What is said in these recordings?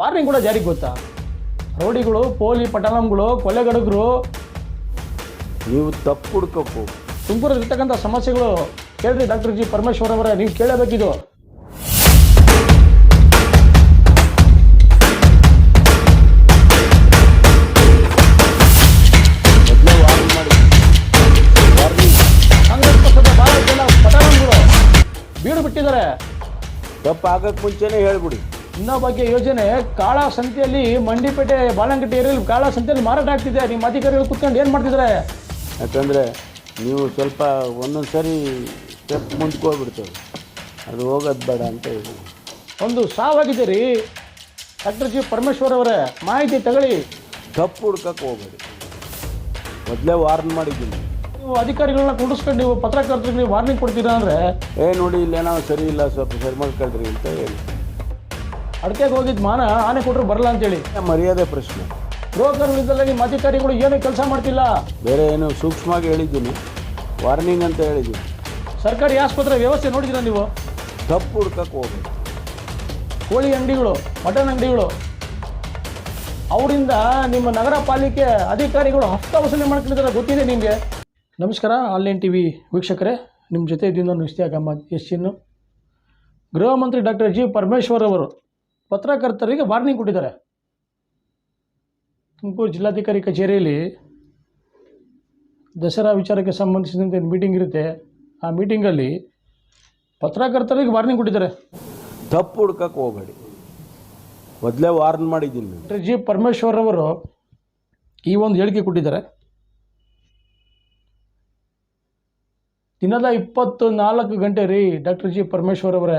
Warning ಕೂಡ ಜಾರಿಗೆ ಗೊತ್ತಾ? ರೌಡಿಗಳು ಪೋಲಿ ಪಟಾಲಂಗಳು ಕೊಲೆಗಡಗರು. ನೀವು ತಪ್ಪು ಹುಡ್ಕಕ್ಕೆ ತುಮಕೂರಲ್ಲಿರ್ತಕ್ಕಂಥ ಸಮಸ್ಯೆಗಳು ಕೇಳ್ರಿ ಡಾಕ್ಟರ್ ಜಿ ಪರಮೇಶ್ವರ್ ಅವರೇ ನೀವು ಕೇಳಬೇಕಿದು. ಬೀಡು ಬಿಟ್ಟಿದ್ದಾರೆ. ತಪ್ಪು ಆಗಕ್ಕೆ ಮುಂಚೆನೇ ಹೇಳ್ಬಿಡಿ. ಇನ್ನೊಬ್ಬಗೆ ಯೋಜನೆ. ಕಾಳ ಸಂತೆಯಲ್ಲಿ ಮಂಡಿಪೇಟೆ ಬಾಳಂಗಟ್ಟಿ ಏರಿಯಲ್ಲಿ ಕಾಳ ಸಂತೆಯಲ್ಲಿ ಮಾರಾಟ ಆಗ್ತಿದೆ. ನಿಮ್ಮ ಅಧಿಕಾರಿಗಳು ಕುತ್ಕೊಂಡು ಏನು ಮಾಡ್ತಿದ್ದಾರೆ ಯಾಕಂದರೆ ನೀವು ಸ್ವಲ್ಪ ಒಂದೊಂದು ಸರಿ ಸ್ಟೆಪ್ ಮುಂದಕ್ಕೆ ಹೋಗ್ಬಿಡ್ತೇವೆ. ಅದು ಹೋಗೋದು ಬೇಡ ಅಂತ ಹೇಳಿ. ಒಂದು ಸಾವಾಗಿದೆ ರೀ ಡಾಕ್ಟರ್ ಜಿ ಪರಮೇಶ್ವರ್ ಅವರೇ ಮಾಹಿತಿ ತಗೊಳ್ಳಿ. ತಪ್ಪು ಹುಡ್ಕಕ್ಕೆ ಹೋಗ್ಬೇಡಿ. ಮೊದಲೇ ವಾರ್ನ್ ಮಾಡಿದ್ದೀನಿ. ನೀವು ಅಧಿಕಾರಿಗಳನ್ನ ಕುಂಡಿಸ್ಕೊಂಡು ನೀವು ಪತ್ರಕರ್ತರಿಗೆ ನೀವು ವಾರ್ನಿಂಗ್ ಕೊಡ್ತೀರಾ ಅಂದರೆ? ಏ ನೋಡಿ ಇಲ್ಲೇನೋ ಸರಿ ಇಲ್ಲ ಸ್ವಲ್ಪ ಸರಿ ಮಾಡ್ಕೊಳ್ರಿ ಅಂತ ಹೇಳಿ. ಅಡಕೆಗೆ ಹೋಗಿದ್ದ ಮಾನ ಆನೆ ಕೊಟ್ಟರು ಬರಲ್ಲ ಅಂತೇಳಿ. ಮರ್ಯಾದೆ ಪ್ರಶ್ನೆ. ಬ್ರೋಕರ್ಗಳಿದ್ದಲ್ಲ ನಿಮ್ಮ ಅಧಿಕಾರಿಗಳು ಏನು ಕೆಲಸ ಮಾಡ್ತಿಲ್ಲ? ಬೇರೆ ಏನು ಸೂಕ್ಷ್ಮವಾಗಿ ಹೇಳಿದ್ದೀನಿ. ವಾರ್ನಿಂಗ್ ಅಂತ ಹೇಳಿದ್ದೀನಿ. ಸರ್ಕಾರಿ ಆಸ್ಪತ್ರೆ ವ್ಯವಸ್ಥೆ ನೋಡಿದಿರ ನೀವು? ತಪ್ಪು ಹುಡ್ಕಕ್ಕೆ ಹೋಗಿ ಕೋಳಿ ಅಂಗಡಿಗಳು ಮಟನ್ ಅಂಗಡಿಗಳು. ಅವರಿಂದ ನಿಮ್ಮ ನಗರ ಪಾಲಿಕೆ ಅಧಿಕಾರಿಗಳು ಹಸ್ತ ವಸೂಲಿ ಮಾಡ್ಕೊಂಡಿದ್ದಾರೆ. ಗೊತ್ತಿದೆ ನಿಮಗೆ? ನಮಸ್ಕಾರ ಆನ್ಲೈನ್ ಟಿ ವಿ ವೀಕ್ಷಕರೇ. ನಿಮ್ಮ ಜೊತೆ ಇದ್ದಿಂದ ಇಸ್ತಿಯಾಕ್ ಎಸ್ ಚಿನ್ನು. ಗೃಹ ಮಂತ್ರಿ ಡಾಕ್ಟರ್ ಜಿ ಪರಮೇಶ್ವರ್ ಅವರು. ಪತ್ರಕರ್ತರಿಗೆ ವಾರ್ನಿಂಗ್ ಕೊಟ್ಟಿದ್ದಾರೆ. ತುಮಕೂರು ಜಿಲ್ಲಾಧಿಕಾರಿ ಕಚೇರಿಯಲ್ಲಿ ದಸರಾ ವಿಚಾರಕ್ಕೆ ಸಂಬಂಧಿಸಿದಂತೆ ಮೀಟಿಂಗ್ ಇರುತ್ತೆ. ಆ ಮೀಟಿಂಗಲ್ಲಿ ಪತ್ರಕರ್ತರಿಗೆ ವಾರ್ನಿಂಗ್ ಕೊಟ್ಟಿದ್ದಾರೆ. ತಪ್ಪು ಹುಡ್ಕಕ್ಕೆ ಹೋಗಬೇಡಿ. ಮೊದಲೇ ವಾರ್ನ್ ಮಾಡಿದ್ದೀನಿ ನಾನು. ಡಾಕ್ಟರ್ ಜಿ ಪರಮೇಶ್ವರ್ ಅವರು ಈ ಒಂದು ಹೇಳಿಕೆ ಕೊಟ್ಟಿದ್ದಾರೆ. ದಿನದ ಇಪ್ಪತ್ತು ನಾಲ್ಕು ಗಂಟೆ ರೀ ಡಾಕ್ಟರ್ ಜಿ ಪರಮೇಶ್ವರ್ ಅವರೇ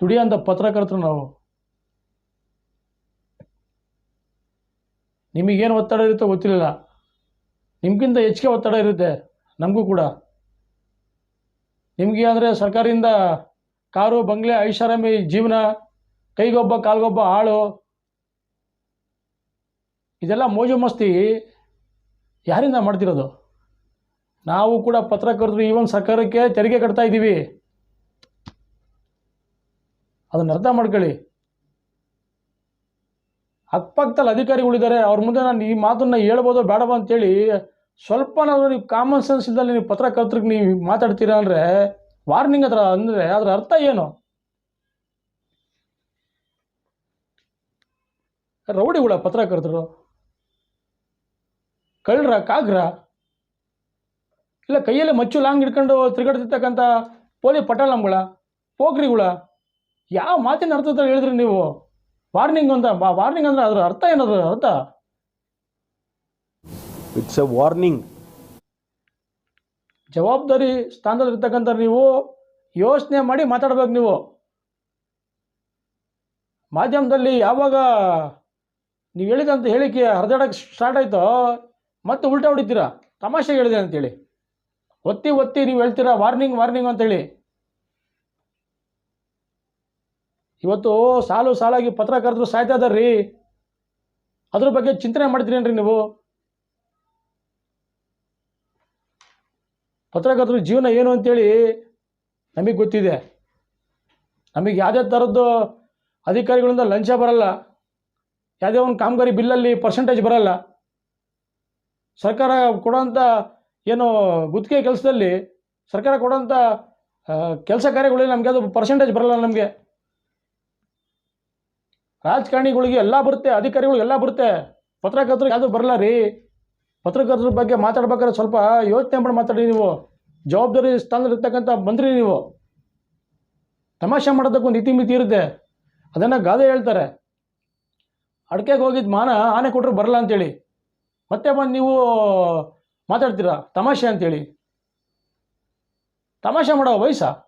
ದುಡಿಯೋಂಥ ಪತ್ರಕರ್ತರು ನಾವು. ನಿಮಗೇನು ಒತ್ತಡ ಇರುತ್ತೆ ಗೊತ್ತಿರಲಿಲ್ಲ ನಿಮಗಿಂತ ಹೆಚ್ಚಿಗೆ ಒತ್ತಡ ಇರುತ್ತೆ, ನಮಗೂ ಕೂಡ. ನಿಮಗೆ ಅಂದರೆ ಸರ್ಕಾರದಿಂದ ಕಾರು, ಬಂಗ್ಲೆ, ಐಷಾರಾಮಿ ಜೀವನ, ಕೈಗೊಬ್ಬ, ಕಾಲ್ಗೊಬ್ಬ ಆಳು ಇದೆಲ್ಲ ಮೋಜು ಮಸ್ತಿ ಯಾರಿಂದ ಮಾಡ್ತಿರೋದು? ನಾವು ಕೂಡ ಪತ್ರಕರ್ತರು ಈ ಒಂದು ಸರ್ಕಾರಕ್ಕೆ ತೆರಿಗೆ ಕಟ್ತಾ ಇದ್ದೀವಿ ಅದನ್ನು ಅರ್ಥ ಮಾಡ್ಕೊಳ್ಳಿ. ಅಕ್ಕಪಕ್ಕದಲ್ಲಿ ಅಧಿಕಾರಿಗಳಿದ್ದಾರೆ ಅವ್ರ ಮುಂದೆ ನಾನು ಈ ಮಾತನ್ನು ಹೇಳ್ಬೋದೋ ಬೇಡವೋ ಅಂತೇಳಿ ಸ್ವಲ್ಪನಾದರೂ ನೀವು ಕಾಮನ್ ಸೆನ್ಸ್ ಇದ್ದಲ್ಲಿ ನೀವು ಪತ್ರಕರ್ತರಿಗೆ ನೀವು ಮಾತಾಡ್ತೀರಾ ಅಂದರೆ ವಾರ್ನಿಂಗ್ ಹತ್ರ ಅಂದರೆ ಅದರ ಅರ್ಥ ಏನು? ರೌಡಿಗಳ ಪತ್ರಕರ್ತರು ಕಳ್ರ ಕಾಗ್ರ, ಇಲ್ಲ ಕೈಯಲ್ಲಿ ಮಚ್ಚು ಲಾಂಗ್ ಹಿಡ್ಕೊಂಡು ತಿರುಗಾಡ್ತಿರ್ತಕ್ಕಂಥ ಪೋಲಿ ಪಟಾಳಂಗಳ ಪೋಖ್ರಿಗಳ ಯಾವ ಮಾತಿನ ಅರ್ಥದಲ್ಲಿ ಹೇಳಿದ್ರಿ ನೀವು? ವಾರ್ನಿಂಗ್ ಅಂತ ವಾರ್ನಿಂಗ್ ಅಂದ್ರೆ ಅದರ ಅರ್ಥ ಏನದು ಅರ್ಥ? ಇಟ್ಸ್ ಎ ವಾರ್ನಿಂಗ್ ಜವಾಬ್ದಾರಿ ಸ್ಥಾನದಲ್ಲಿ ಇರ್ತಕ್ಕಂಥ ನೀವು ಯೋಚನೆ ಮಾಡಿ ಮಾತಾಡ್ಬೇಕು ನೀವು. ಮಾಧ್ಯಮದಲ್ಲಿ ಯಾವಾಗ ನೀವು ಹೇಳಿದಂತ ಹೇಳಿಕೆ ಹರಿದಾಡಕ್ಕೆ ಸ್ಟಾರ್ಟ್ ಆಯಿತೋ ಮತ್ತೆ ಉಲ್ಟಾ ಹೊಡಿತೀರಾ? ತಮಾಷೆ ಹೇಳಿದೆ ಅಂತೇಳಿ. ಒತ್ತಿ ಒತ್ತಿ ನೀವು ಹೇಳ್ತೀರಾ ವಾರ್ನಿಂಗ್ ವಾರ್ನಿಂಗ್ ಅಂತೇಳಿ. ಇವತ್ತು ಸಾಲು ಸಾಲಾಗಿ ಪತ್ರಕರ್ತರು ಸಾಯ್ತಾ ಇದಾರೆ ರೀ ಅದ್ರ ಬಗ್ಗೆ ಚಿಂತನೆ ಮಾಡ್ತೀರೇನ್ರಿ ನೀವು? ಪತ್ರಕರ್ತರ ಜೀವನ ಏನು ಅಂತೇಳಿ ನಮಗೆ ಗೊತ್ತಿದೆ. ನಮಗೆ ಯಾವುದೇ ಥರದ್ದು ಅಧಿಕಾರಿಗಳಿಂದ ಲಂಚ ಬರಲ್ಲ. ಯಾವುದೇ ಒಂದು ಕಾಮಗಾರಿ ಬಿಲ್ಲಲ್ಲಿ ಪರ್ಸೆಂಟೇಜ್ ಬರಲ್ಲ. ಸರ್ಕಾರ ಕೊಡೋಂಥ ಏನು ಗುತ್ತಿಗೆ ಕೆಲಸದಲ್ಲಿ ಸರ್ಕಾರ ಕೊಡೋಂಥ ಕೆಲಸ ಕಾರ್ಯಗಳಲ್ಲಿ ನಮಗೆ ಅದು ಪರ್ಸೆಂಟೇಜ್ ಬರಲ್ಲ ನಮಗೆ. ರಾಜಕಾರಣಿಗಳಿಗೆ ಎಲ್ಲ ಬರುತ್ತೆ ಅಧಿಕಾರಿಗಳು ಎಲ್ಲ ಬರುತ್ತೆ. ಪತ್ರಕರ್ತರಿಗೆ ಯಾವುದು ಬರಲ್ಲ ರೀ. ಪತ್ರಕರ್ತರ ಬಗ್ಗೆ ಮಾತಾಡ್ಬೇಕಾದ್ರೆ ಸ್ವಲ್ಪ ಯೋಚನೆ ಮಾಡಿ ಮಾತಾಡಿ ನೀವು. ಜವಾಬ್ದಾರಿ ಸ್ಥಾನದಲ್ಲಿರ್ತಕ್ಕಂಥ ಮಂತ್ರಿ ನೀವು. ತಮಾಷೆ ಮಾಡೋದಕ್ಕೊಂದು ಇತಿಮಿತಿ ಇರುತ್ತೆ. ಅದನ್ನು ಗಾದೆ ಹೇಳ್ತಾರೆ. ಅಡಕೆಗೆ ಹೋಗಿದ್ದು ಮಾನ ಆನೆ ಕೊಟ್ಟರು ಬರಲ್ಲ ಅಂತೇಳಿ. ಮತ್ತೆ ಬಂದು ನೀವು ಮಾತಾಡ್ತೀರಾ? ತಮಾಷೆ ಅಂತೇಳಿ. ತಮಾಷೆ ಮಾಡೋ ವಯಸ್ಸಾ?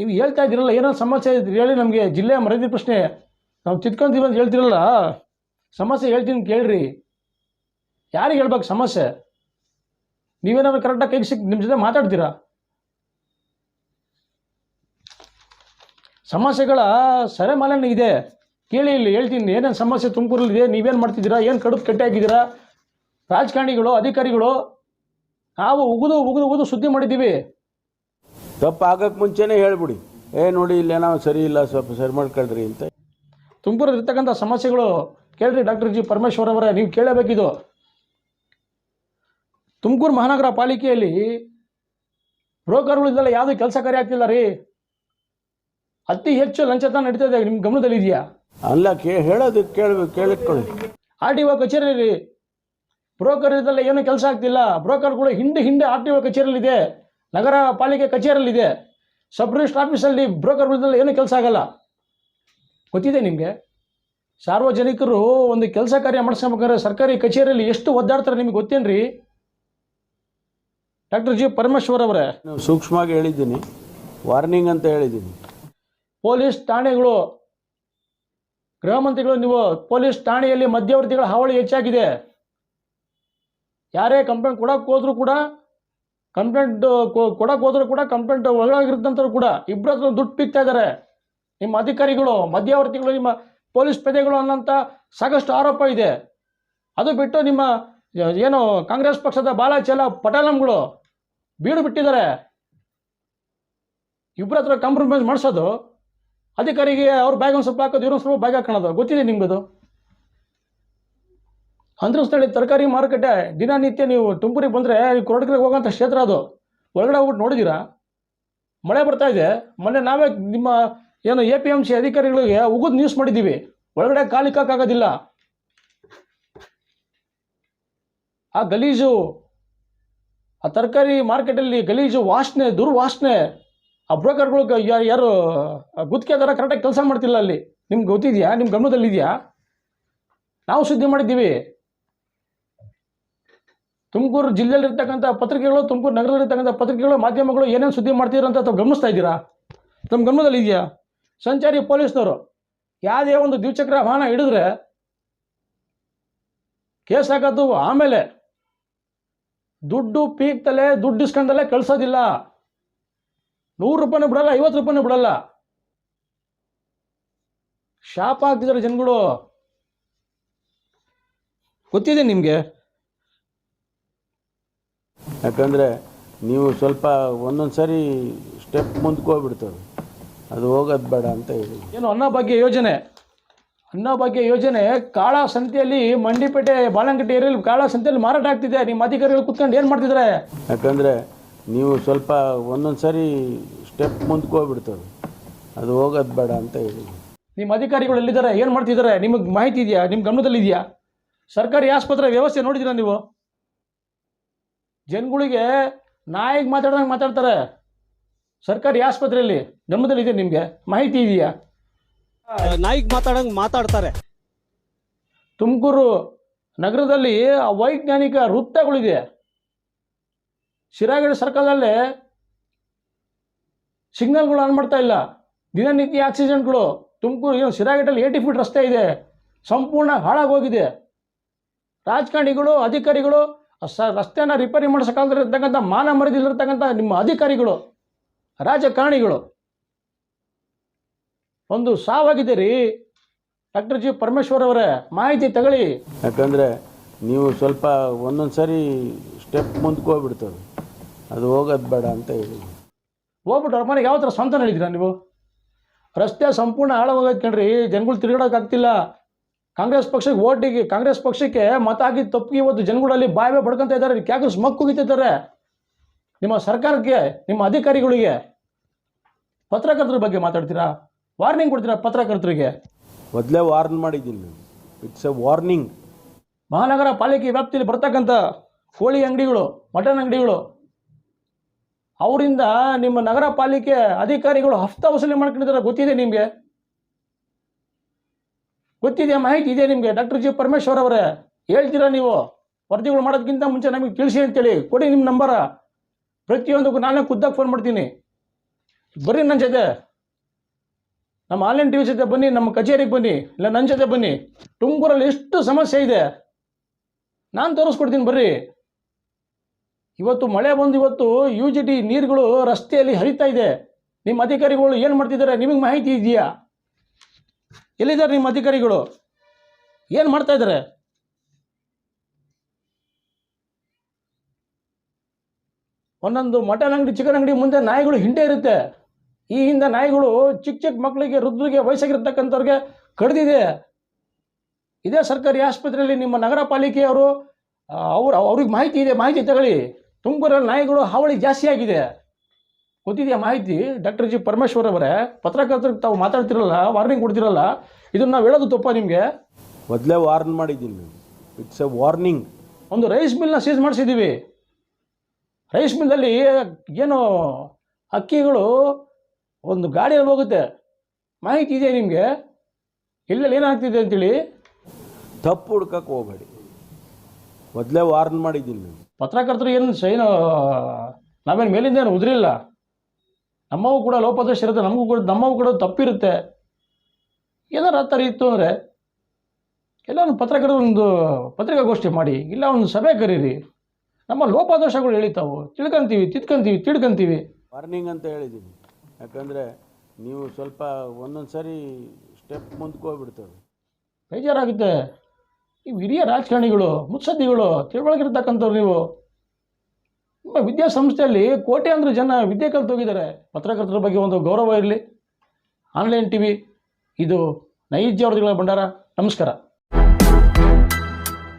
ನೀವು ಹೇಳ್ತಾ ಇದ್ದೀರಲ್ಲ ಏನೋ ಸಮಸ್ಯೆ ಇದ್ರೆ ಹೇಳಿ ನಮಗೆ ಜಿಲ್ಲೆಯ ಮರದಿ ಪ್ರಶ್ನೆ. ನಾವು ಚಿತ್ಕೊಂತೀವಿ ಅಂತ ಹೇಳ್ತಿರಲ್ಲ, ಸಮಸ್ಯೆ ಹೇಳ್ತೀನಿ ಕೇಳ್ರಿ. ಯಾರಿಗೆ ಹೇಳ್ಬೇಕು ಸಮಸ್ಯೆ? ನೀವೇನಾದ್ರು ಕರೆಕ್ಟಾಗಿ ಕೈಗೆ ಸಿಕ್ ನಿಮ್ಮ ಜೊತೆ ಮಾತಾಡ್ತೀರಾ? ಸಮಸ್ಯೆಗಳ ಸರೆಮಾಲೆನೇ ಇದೆ. ಕೇಳಿ ಇಲ್ಲಿ, ಹೇಳ್ತೀನಿ. ಏನೇನು ಸಮಸ್ಯೆ ತುಮಕೂರಲ್ಲಿ ಇದೆ ನೀವೇನು ಮಾಡ್ತಿದ್ದೀರಾ? ಏನು ಕಡುಪು ಕಟ್ಟೆ ಹಾಕಿದ್ದೀರಾ ರಾಜಕಾರಣಿಗಳು, ಅಧಿಕಾರಿಗಳು, ನಾವು ಉಗಿದು ಉಗಿದು ಉಗಿದು ಸುದ್ದಿ ಮಾಡಿದ್ದೀವಿ. ತಪ್ಪು ಆಗಕ್ಕೆ ಮುಂಚೆನೇ ಹೇಳ್ಬಿಡಿ. ಏ ನೋಡಿ ಇಲ್ಲೇನೋ ಸರಿ ಇಲ್ಲ ಸ್ವಲ್ಪ ಸರಿ ಮಾಡ್ಕೊಳ್ರಿ ಅಂತ. ತುಮಕೂರಲ್ಲಿರ್ತಕ್ಕಂಥ ಸಮಸ್ಯೆಗಳು ಕೇಳ್ರಿ ಡಾಕ್ಟರ್ ಜಿ ಪರಮೇಶ್ವರ್ ಅವರೇ ನೀವು ಕೇಳಬೇಕಿದು. ತುಮಕೂರು ಮಹಾನಗರ ಪಾಲಿಕೆಯಲ್ಲಿ ಬ್ರೋಕರ್ಗಳಿಂದಲೇ ಯಾವುದೇ ಕೆಲಸ ಕಾರ್ಯ ಆಗ್ತಿಲ್ಲ ರೀ? ಅತಿ ಹೆಚ್ಚು ಲಂಚತನ ಇದೆ ನಿಮ್ಮ ಗಮನದಲ್ಲಿ ಇದೆಯಾ ಅಲ್ಲ ಕೇ ಹೇಳೋದಕ್ಕೆ ಕೇಳಬೇಕು ಕೇಳಿಕೊಳ್ಳಿ ಆರ್ ಟಿ ಒ ಕಚೇರಿ ರೀ ಬ್ರೋಕರ್ ಇದ್ದಲ್ಲ ಏನೂ ಕೆಲಸ ಆಗ್ತಿಲ್ಲ. ಬ್ರೋಕರ್ಗಳು ಹಿಂದೆ ಹಿಂದೆ ಆರ್ ಟಿ ಒ ಕಚೇರಿಯಲ್ಲಿದೆ. ನಗರ ಪಾಲಿಕೆ ಕಚೇರಿಯಲ್ಲಿದೆ. ಸಬ್ ರಿಜಿಸ್ಟರ್ ಆಫೀಸಲ್ಲಿ ಬ್ರೋಕರ್ಗಳಿದ್ದಲ್ಲ ಏನೂ ಕೆಲಸ ಆಗಲ್ಲ. ಗೊತ್ತಿದೆ ನಿಮಗೆ? ಸಾರ್ವಜನಿಕರು ಒಂದು ಕೆಲಸ ಕಾರ್ಯ ಮಾಡಿಸ್ಬೇಕಾದ್ರೆ ಸರ್ಕಾರಿ ಕಚೇರಿಯಲ್ಲಿ ಎಷ್ಟು ಒದ್ದಾಡ್ತಾರೆ ನಿಮಗೆ ಗೊತ್ತೇನ್ರಿ? ಡಾಕ್ಟರ್ ಜಿ ಪರಮೇಶ್ವರ್ ಅವರೇ. ನಾವು ಸೂಕ್ಷ್ಮವಾಗಿ ಹೇಳಿದ್ದೀನಿ. ವಾರ್ನಿಂಗ್ ಅಂತ ಹೇಳಿದ್ದೀನಿ. ಪೊಲೀಸ್ ಠಾಣೆಗಳು ಗೃಹ ಮಂತ್ರಿಗಳು ನೀವು ಪೊಲೀಸ್ ಠಾಣೆಯಲ್ಲಿ ಮಧ್ಯವರ್ತಿಗಳ ಹಾವಳಿ ಹೆಚ್ಚಾಗಿದೆ. ಯಾರೇ ಕಂಪ್ಲೇಂಟ್ ಕೊಡೋಕ್ಕೆ ಹೋದ್ರೂ ಕೂಡ ಕಂಪ್ಲೇಂಟ್ ಕೊಡಕ್ಕೆ ಹೋದ್ರು ಕೂಡ ಕಂಪ್ಲೇಂಟ್ ಒಳಗಾಗಿರ್ತಂಥವ್ರು ಕೂಡ ಇಬ್ಬರ ಹತ್ರ ದುಡ್ಡು ಪಿಕ್ತಾ ಇದ್ದಾರೆ ನಿಮ್ಮ ಅಧಿಕಾರಿಗಳು, ಮಧ್ಯವರ್ತಿಗಳು, ನಿಮ್ಮ ಪೊಲೀಸ್ ಪೇದೆಗಳು ಅನ್ನೋಂಥ ಸಾಕಷ್ಟು ಆರೋಪ ಇದೆ. ಅದು ಬಿಟ್ಟು ನಿಮ್ಮ ಏನು ಕಾಂಗ್ರೆಸ್ ಪಕ್ಷದ ಬಾಲಾಚಲ ಪಟಾಲಂಗಳು ಬೀಡು ಬಿಟ್ಟಿದ್ದಾರೆ. ಇಬ್ಬರ ಹತ್ರ ಕಾಂಪ್ರಮೈಸ್ ಮಾಡಿಸೋದು, ಅಧಿಕಾರಿಗೆ ಅವ್ರ ಬ್ಯಾಗ್ ಒಂದು ಸ್ವಲ್ಪ ಹಾಕೋದು, ಇವ್ರೊಂದು ಸ್ವಲ್ಪ ಬ್ಯಾಗ್ ಹಾಕೋದು, ಗೊತ್ತಿದೆ ನಿಮ್ಗದು? ಅಂದ್ರಸ್ಥಳಿ ತರಕಾರಿ ಮಾರುಕಟ್ಟೆ ದಿನನಿತ್ಯ ನೀವು ತುಮಕೂರಿಗೆ ಬಂದರೆ ಕೊರಟಗೆರೆಗೆ ಹೋಗೋಂಥ ಕ್ಷೇತ್ರ ಅದು. ಒಳಗಡೆ ಹೋಗ್ಬಿಟ್ಟು ನೋಡಿದ್ದೀರಾ? ಮಳೆ ಬರ್ತಾ ಇದೆ. ಮೊನ್ನೆ ನಾವೇ ನಿಮ್ಮ ಏನು ಎ ಪಿ ಎಂ ಸಿ ಅಧಿಕಾರಿಗಳಿಗೆ ಉಗಿದು ನ್ಯೂಸ್ ಮಾಡಿದ್ದೀವಿ. ಒಳಗಡೆ ಕಾಲಿಕ್ಕಾಗೋದಿಲ್ಲ ಆ ಗಲೀಜು, ಆ ತರಕಾರಿ ಮಾರ್ಕೆಟಲ್ಲಿ ಗಲೀಜು ವಾಸನೆ, ದುರ್ವಾಸನೆ, ಆ ಬ್ರೋಕರ್ಗಳು ಯಾರು ಯಾರು ಗುತ್ತಿಗೆದಾರ ಕರೆಕ್ಟಾಗಿ ಕೆಲಸ ಮಾಡ್ತಿಲ್ಲ ಅಲ್ಲಿ. ನಿಮ್ಗೆ ಗೊತ್ತಿದೆಯಾ? ನಿಮ್ಮ ಗಮನದಲ್ಲಿದೆಯಾ? ನಾವು ಸುದ್ದಿ ಮಾಡಿದ್ದೀವಿ. ತುಮಕೂರು ಜಿಲ್ಲೆಯಲ್ಲಿರ್ತಕ್ಕಂಥ ಪತ್ರಿಕೆಗಳು, ತುಮಕೂರು ನಗರದಲ್ಲಿರ್ತಕ್ಕಂಥ ಪತ್ರಿಕೆಗಳು, ಮಾಧ್ಯಮಗಳು ಏನೇನು ಸುದ್ದಿ ಮಾಡ್ತೀರ ಅಂತ ಗಮನಿಸ್ತಾ ಇದ್ದೀರಾ? ತಮ್ಮ ಗಮನದಲ್ಲಿ ಇದೆಯಾ? ಸಂಚಾರಿ ಪೊಲೀಸ್ನವರು ಯಾವುದೇ ಒಂದು ದ್ವಿಚಕ್ರ ವಾಹನ ಹಿಡಿದ್ರೆ ಕೇಸ್ ಹಾಕೋದು ಆಮೇಲೆ ದುಡ್ಡು ಪೀಕ್ತಲೇ, ದುಡ್ಡು ಇಸ್ಕೊಂಡಲ್ಲೇ ಕಳ್ಸೋದಿಲ್ಲ. ನೂರು ರೂಪಾಯಿನೂ ಬಿಡಲ್ಲ, ಐವತ್ತು ರೂಪಾಯಿನೂ ಬಿಡಲ್ಲ. ಶಾಪ ಆಗ್ತಿದ್ದಾರೆ ಜನಗಳು. ಗೊತ್ತಿದೆ ನಿಮಗೆ? ಯಾಕಂದರೆ ನೀವು ಸ್ವಲ್ಪ ಒಂದೊಂದು ಸರಿ ಸ್ಟೆಪ್ ಮುಂದಕ್ಕೆ ಹೋಗ್ಬಿಡ್ತವೆ ಅದು ಹೋಗೋದು ಬೇಡ ಅಂತ ಹೇಳಿ. ಏನು ಅನ್ನಭಾಗ್ಯ ಯೋಜನೆ? ಅನ್ನಭಾಗ್ಯ ಯೋಜನೆ ಕಾಳ ಸಂತೆಯಲ್ಲಿ ಮಂಡಿಪೇಟೆ ಬಾಳಂಗಟ್ಟೆ ಏರಿಯಲ್ಲಿ ಕಾಳ ಸಂತೆಯಲ್ಲಿ ಮಾರಾಟ ಆಗ್ತಿದೆ. ನಿಮ್ಮ ಅಧಿಕಾರಿಗಳು ಕುತ್ಕೊಂಡು ಏನು ಮಾಡ್ತಿದ್ದಾರೆ ಯಾಕಂದರೆ ನೀವು ಸ್ವಲ್ಪ ಒಂದೊಂದು ಸರಿ ಸ್ಟೆಪ್ ಮುಂದಕ್ಕೆ ಹೋಗ್ಬಿಡ್ತವೆ ಅದು ಹೋಗೋದು ಬೇಡ ಅಂತ ಹೇಳಿ. ನಿಮ್ಮ ಅಧಿಕಾರಿಗಳು ಎಲ್ಲಿದ್ದಾರೆ? ಏನು ಮಾಡ್ತಿದ್ದಾರೆ? ನಿಮಗೆ ಮಾಹಿತಿ ಇದೆಯಾ? ನಿಮ್ಮ ಗಮನದಲ್ಲಿ ಇದೆಯಾ ಸರ್ಕಾರಿ ಆಸ್ಪತ್ರೆ ವ್ಯವಸ್ಥೆ ನೋಡಿದ್ದೀರಾ ನೀವು? ಜನಗಳಿಗೆ ನಾಯಿಗೆ ಮಾತಾಡ್ದಂಗೆ ಮಾತಾಡ್ತಾರೆ. ಸರ್ಕಾರಿ ಆಸ್ಪತ್ರೆಯಲ್ಲಿ ನಮ್ಮದಲ್ಲಿ ಇದೆ ನಿಮಗೆ? ಮಾಹಿತಿ ಇದೆಯಾ? ನಾಯಿಗೆ ಮಾತಾಡಂಗೆ ಮಾತಾಡ್ತಾರೆ. ತುಮಕೂರು ನಗರದಲ್ಲಿ ವೈಜ್ಞಾನಿಕ ವೃತ್ತಗಳಿದೆ. ಶಿರಾಗಿರಿ ಸರ್ಕಲಲ್ಲಿ ಸಿಗ್ನಲ್ಗಳು ಆನ್ ಮಾಡ್ತಾ ಇಲ್ಲ. ದಿನನಿತ್ಯ ಆಕ್ಸಿಡೆಂಟ್ಗಳು ತುಮಕೂರು ಏನು ಶಿರಾಗಡಲ್ಲಿ ಏಯ್ಟಿ ಫೀಟ್ ರಸ್ತೆ ಇದೆ. ಸಂಪೂರ್ಣ ಹಾಳಾಗೋಗಿದೆ ರಾಜಕಾರಣಿಗಳು ಅಧಿಕಾರಿಗಳು ಸ ರಸ್ತೆನ ರಿಪೇರಿ ಮಾಡಿಸೋಕ್ಕಾಗದಿರ್ತಕ್ಕಂಥ ಮಾನ ಮರದಿಲ್ಲಿರ್ತಕ್ಕಂಥ ನಿಮ್ಮ ಅಧಿಕಾರಿಗಳು ರಾಜಕಾರಣಿಗಳು ಒಂದು ಸಾವಾಗಿದೆ ರೀ ಡಾಕ್ಟರ್ ಜಿ ಪರಮೇಶ್ವರ್ ಅವರೇ ಮಾಹಿತಿ ತಗೊಳ್ಳಿ. ಯಾಕಂದರೆ ನೀವು ಸ್ವಲ್ಪ ಒಂದೊಂದು ಸಾರಿ ಸ್ಟೆಪ್ ಮುಂದಕ್ಕೆ ಹೋಗ್ಬಿಡ್ತವೆ ಅದು ಹೋಗೋದು ಬೇಡ ಅಂತ ಹೇಳಿ. ಹೋಗ್ಬಿಟ್ಟು ಅವ್ರ ಮನೆಗೆ ಯಾವ ಥರ ಸ್ವಂತ ಹೇಳಿದ್ದೀರಾ ನೀವು? ರಸ್ತೆ ಸಂಪೂರ್ಣ ಹಾಳಾಗೋಗೈತೆ ಕಣ್ರಿ. ಜನಗಳು ತಿರುಗಾಡೋಕ್ಕಾಗ್ತಿಲ್ಲ. ಕಾಂಗ್ರೆಸ್ ಪಕ್ಷಕ್ಕೆ ಓಟಿಗೆ ಕಾಂಗ್ರೆಸ್ ಪಕ್ಷಕ್ಕೆ ಮತ ಹಾಕಿದ ತಪ್ಪಿಗೆ ಇವತ್ತು ಜನಗಳಲ್ಲಿ ಬಾಯವೇ ಬಡ್ಕೊಂತ ಇದ್ದಾರೆ ಯಾಕೆ ಮಕ್ಕು ಕುಗಿತಿದ್ದಾರೆ ನಿಮ್ಮ ಸರ್ಕಾರಕ್ಕೆ ನಿಮ್ಮ ಅಧಿಕಾರಿಗಳಿಗೆ ಪತ್ರಕರ್ತರ ಬಗ್ಗೆ ಮಾತಾಡ್ತೀರಾ? ವಾರ್ನಿಂಗ್ ಕೊಡ್ತೀರಾ ಪತ್ರಕರ್ತರಿಗೆ? ಮೊದಲೇ ವಾರ್ನ್ ಮಾಡಿದ್ದೀನಿ ಇಟ್ಸ್ ಎ ವಾರ್ನಿಂಗ್ ಮಹಾನಗರ ಪಾಲಿಕೆ ವ್ಯಾಪ್ತಿಯಲ್ಲಿ ಬರ್ತಕ್ಕಂಥ ಕೋಳಿ ಅಂಗಡಿಗಳು ಮಟನ್ ಅಂಗಡಿಗಳು ಅವರಿಂದ ನಿಮ್ಮ ನಗರ ಪಾಲಿಕೆ ಅಧಿಕಾರಿಗಳು ಹಫ್ತಾ ವಸೂಲಿ ಮಾಡ್ಕೊಂಡಿದ್ದಾರೆ. ಗೊತ್ತಿದೆ ನಿಮಗೆ? ಗೊತ್ತಿದೆ ಮಾಹಿತಿ ಇದೆ ನಿಮಗೆ? Doctor G. ಪರಮೇಶ್ವರ್ ಅವರೇ, ಹೇಳ್ತೀರಾ ನೀವು? ವರದಿಗಳು ಮಾಡೋದಕ್ಕಿಂತ ಮುಂಚೆ ನಮಗೆ ತಿಳಿಸಿ ಅಂತೇಳಿ ಕೊಡಿ ನಿಮ್ಮ ನಂಬರ. ಪ್ರತಿಯೊಂದಕ್ಕೂ ನಾನೇ ಖುದ್ದಾಗಿ ಫೋನ್ ಮಾಡ್ತೀನಿ. ಬರ್ರಿ ನನ್ನ ಜೊತೆ. ನಮ್ಮ ಆನ್ಲೈನ್ ಟಿ ವಿ ಜೊತೆ ಬನ್ನಿ, ನಮ್ಮ ಕಚೇರಿಗೆ ಬನ್ನಿ, ಇಲ್ಲ ನನ್ನ ಜೊತೆ ಬನ್ನಿ. ತುಮಕೂರಲ್ಲಿ ಎಷ್ಟು ಸಮಸ್ಯೆ ಇದೆ? ನಾನು ತೋರಿಸ್ಕೊಡ್ತೀನಿ ಬರ್ರಿ. ಇವತ್ತು ಮಳೆ ಬಂದು ಇವತ್ತು ಯು ಜಿ ಟಿ ನೀರುಗಳು ರಸ್ತೆಯಲ್ಲಿ ಹರಿತಾ ಇದೆ. ನಿಮ್ಮ ಅಧಿಕಾರಿಗಳು ಏನು ಮಾಡ್ತಿದ್ದಾರೆ? ನಿಮಗೆ ಮಾಹಿತಿ ಇದೆಯಾ? ಎಲ್ಲಿದ್ದಾರೆ ನಿಮ್ಮ ಅಧಿಕಾರಿಗಳು? ಏನು ಮಾಡ್ತಾ ಇದ್ದಾರೆ? ಒಂದೊಂದು ಮಟನ್ ಅಂಗಡಿ ಚಿಕನ್ ಅಂಗಡಿ ಮುಂದೆ ನಾಯಿಗಳು ಹಿಂಡೆ ಇರುತ್ತೆ. ಈ ಹಿಂದೆ ನಾಯಿಗಳು ಚಿಕ್ಕ ಚಿಕ್ಕ ಮಕ್ಕಳಿಗೆ, ವೃದ್ಧರಿಗೆ ವಯಸ್ಸಾಗಿರ್ತಕ್ಕಂಥವ್ರಿಗೆ ಕಡ್ದಿದೆ. ಇದೇ ಸರ್ಕಾರಿ ಆಸ್ಪತ್ರೆಯಲ್ಲಿ ನಿಮ್ಮ ನಗರ ಪಾಲಿಕೆಯವರು ಅವ್ರು ಅವ್ರಿಗೆ ಮಾಹಿತಿ ಇದೆ. ಮಾಹಿತಿ ತಗೊಳ್ಳಿ. ತುಮಕೂರಲ್ಲಿ ನಾಯಿಗಳು ಹಾವಳಿ ಜಾಸ್ತಿ ಆಗಿದೆ. ಗೊತ್ತಿದೆಯಾ ಮಾಹಿತಿ? ಡಾಕ್ಟರ್ ಜಿ ಪರಮೇಶ್ವರ್ ಅವರೇ ಪತ್ರಕರ್ತರಿಗೆ ತಾವು ಮಾತಾಡ್ತಿರಲ್ಲ ವಾರ್ನಿಂಗ್ ಕೊಡ್ತಿರಲ್ಲ ಇದನ್ನು ನಾವು ಹೇಳೋದು ತಪ್ಪ ನಿಮಗೆ? ಮೊದಲೇ ವಾರ್ನ್ ಮಾಡಿದ್ದೀನಿ ಇಟ್ಸ್ ಎ ವಾರ್ನಿಂಗ್ ಒಂದು ರೈಸ್ ಮಿಲ್ನ ಸೀಸ್ ಮಾಡಿಸಿದ್ದೀವಿ ರೈಸ್ ಮಿಲ್ನಲ್ಲಿ ಏನು ಅಕ್ಕಿಗಳು ಒಂದು ಗಾಡಿಯಲ್ಲಿ ಹೋಗುತ್ತೆ. ಮಾಹಿತಿ ಇದೆ ನಿಮಗೆ? ಇಲ್ಲೆಲ್ಲ ಏನಾಗ್ತಿದೆ ಅಂತೇಳಿ? ತಪ್ಪು ಹುಡ್ಕಕ್ಕೆ ಹೋಗಬೇಡಿ. ಮೊದಲೇ ವಾರ್ನ್ ಮಾಡಿದ್ದೀನಿ ಪತ್ರಕರ್ತರು ಏನು ಸೈನು ನಾವೇನು ಮೇಲಿಂದ ಏನು ಉದುರಿಲ್ಲ. ನಮ್ಮವು ಕೂಡ ಲೋಪದೋಷ ಇರುತ್ತೆ ನಮಗೂ ಕೂಡ ನಮ್ಮವು ಕೂಡ ತಪ್ಪಿರುತ್ತೆ. ಏನಾರು ಆ ಥರ ಇತ್ತು ಅಂದರೆ ಎಲ್ಲ ಒಂದು ಪತ್ರಕರ್ತರು ಒಂದು ಪತ್ರಿಕಾಗೋಷ್ಠಿ ಮಾಡಿ ಇಲ್ಲ ಒಂದು ಸಭೆ ಕರೀರಿ. ನಮ್ಮ ಲೋಪದೋಷಗಳು ಎಳಿತಾವು. ತಿಳ್ಕೊಂತೀವಿ ತಿದ್ಕೊಂತೀವಿ ತಿಳ್ಕೊಂತೀವಿ ವಾರ್ನಿಂಗ್ ಅಂತ ಹೇಳಿದ್ದೀನಿ ಯಾಕಂದರೆ ನೀವು ಸ್ವಲ್ಪ ಒಂದೊಂದು ಸರಿ ಸ್ಟೆಪ್ ಮುಂದಕ್ಕೆ ಹೋಗ್ಬಿಡ್ತವೆ. ಬೇಜಾರಾಗುತ್ತೆ. ನೀವು ಹಿರಿಯ ರಾಜಕಾರಣಿಗಳು ಮುತ್ಸದ್ದಿಗಳು ತಿಳುವಳಿಕಿರ್ತಕ್ಕಂಥವ್ರು ನೀವು. ವಿದ್ಯಾಸಂಸ್ಥೆಯಲ್ಲಿ ಕೋಟ್ಯಾಂತರ ಜನ ವಿದ್ಯೆ ಕಲ್ತೋಗಿದ್ದಾರೆ ಪತ್ರಕರ್ತರ ಬಗ್ಗೆ ಒಂದು ಗೌರವ ಇರಲಿ. ಆನ್ಲೈನ್ ಟಿ ವಿ ಇದು ನೈಜ ವರದಿಗಳ ಭಂಡಾರ. ನಮಸ್ಕಾರ.